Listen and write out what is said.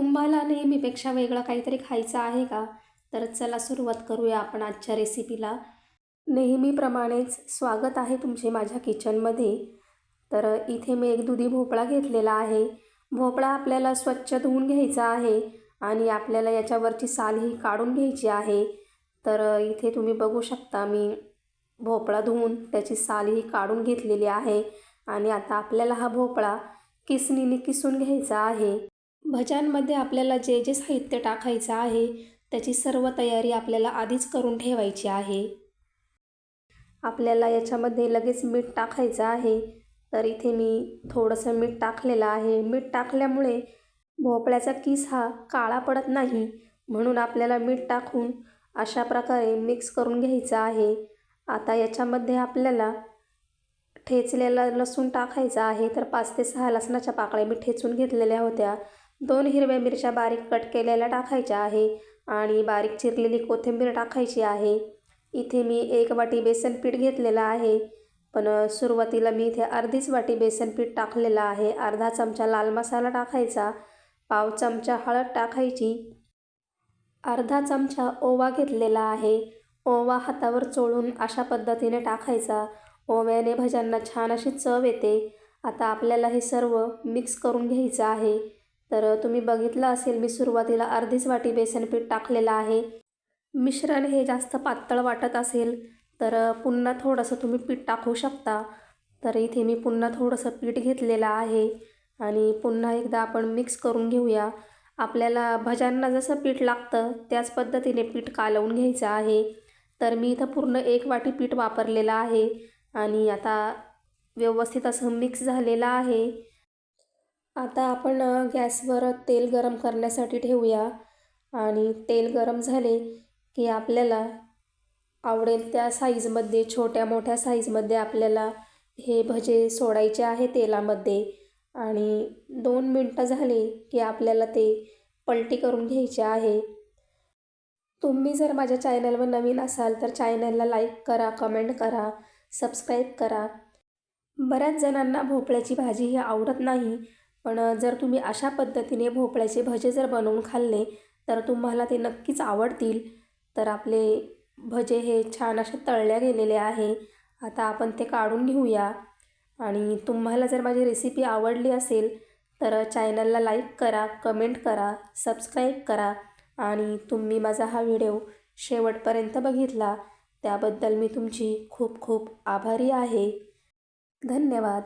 तुम्हाला नेहमीपेक्षा वेगळं काहीतरी खायचं आहे का? तर चला सुरुवात करूया आपण आजच्या रेसिपीला नेहमीप्रमाणेच स्वागत आहे तुमचे माझ्या किचनमध्ये तर इथे मी एक दुधी भोपळा घेतलेला आहे. भोपळा आपल्याला स्वच्छ धुवून घ्यायचा आहे आणि आपल्याला याच्यावरची साल ही काढून घ्यायची आहे. तर इथे तुम्ही बघू शकता मी भोपळा धुवून त्याची साल ही काढून घेतलेली आहे आणि आता आपल्याला हा भोपळा किसणीने किसून घ्यायचा आहे. भज्यांमध्ये आपल्याला जे जे साहित्य टाकायचं आहे त्याची सर्व तयारी आपल्याला आधीच करून ठेवायची आहे. आपल्याला याच्यामध्ये लगेच मीठ टाकायचं आहे. तर इथे मी थोडंसं मीठ टाकलेलं आहे. मीठ टाकल्यामुळे भोपळ्याचा किस हा काळा पडत नाही. म्हणून आपल्याला मीठ टाकून अशा प्रकारे मिक्स करून घ्यायचं आहे. आता याच्यामध्ये आपल्याला ठेचलेला लसूण टाकायचा आहे. तर पाच ते सहा लसणाच्या पाकळ्या मी ठेचून घेतलेल्या होत्या. दोन हिरव्या मिरच्या बारीक कट केलेल्या टाकायच्या आहे आणि बारीक चिरलेली कोथिंबीर टाकायची आहे. इथे मी एक वाटी बेसन पीठ घेतलेलं आहे पण सुरुवातीला मी इथे अर्धीच वाटी बेसन पीठ टाकलेलं आहे. अर्धा चमचा लाल मसाला टाकायचा पाव चमचा हळद टाकायची अर्धा चमचा ओवा घेतलेला आहे. ओवा हातावर चोळून अशा पद्धतीने टाकायचा. ओव्याने भज्यांना छान अशी चव येते. आता आपल्याला हे सर्व मिक्स करून घ्यायचं आहे. तर तुम्ही बघितलं असेल मी सुरुवातीला अर्धीच वाटी बेसन पीठ टाकलेलं आहे. मिश्रण हे जास्त पातळ वाटत असेल तर पुन्हा थोडंसं तुम्ही पीठ टाकू शकता. तर इथे मी पुन्हा थोडंसं पीठ घेतलेलं आहे आणि पुन्हा एकदा आपण मिक्स करून घेऊया. आपल्याला भज्यांना जसं पीठ लागतं त्याच पद्धतीने पीठ कालवून घ्यायचं आहे. तर मी इथं पूर्ण एक वाटी पीठ वापरलेलं आहे आणि आता व्यवस्थित असं मिक्स झालेलं आहे. आता आपण गॅसवर तेल गरम करण्यासाठी ठेवूया. आणि तेल गरम झाले की आपल्याला आवडेल त्या साईजमध्ये छोट्या मोठ्या साईजमध्ये आपल्याला हे भजे सोडायचे आहे तेलामध्ये. आणि दोन मिनटं झाले की आपल्याला ते पलटी करून घ्यायचे आहे. तुम्ही जर माझ्या चॅनलवर नवीन असाल तर चॅनलला लाईक करा कमेंट करा सबस्क्राईब करा. बऱ्याच जणांना भोपळ्याची भाजी ही आवडत नाही. पण जर तुम्ही अशा पद्धतीने भोपळ्याचे भजे जर बनवून खाल्ले तर तुम्हाला ते नक्कीच आवडतील. तर आपले भजे हे छान असे तळल्या गेलेले आहे. आता आपण ते काढून घेऊया. आणि तुम्हाला जर माझी रेसिपी आवडली असेल तर चॅनलला लाईक करा कमेंट करा सबस्क्राईब करा. आणि तुम्ही माझा हा व्हिडिओ शेवटपर्यंत बघितला त्याबद्दल मी तुमची खूप खूप आभारी आहे. धन्यवाद.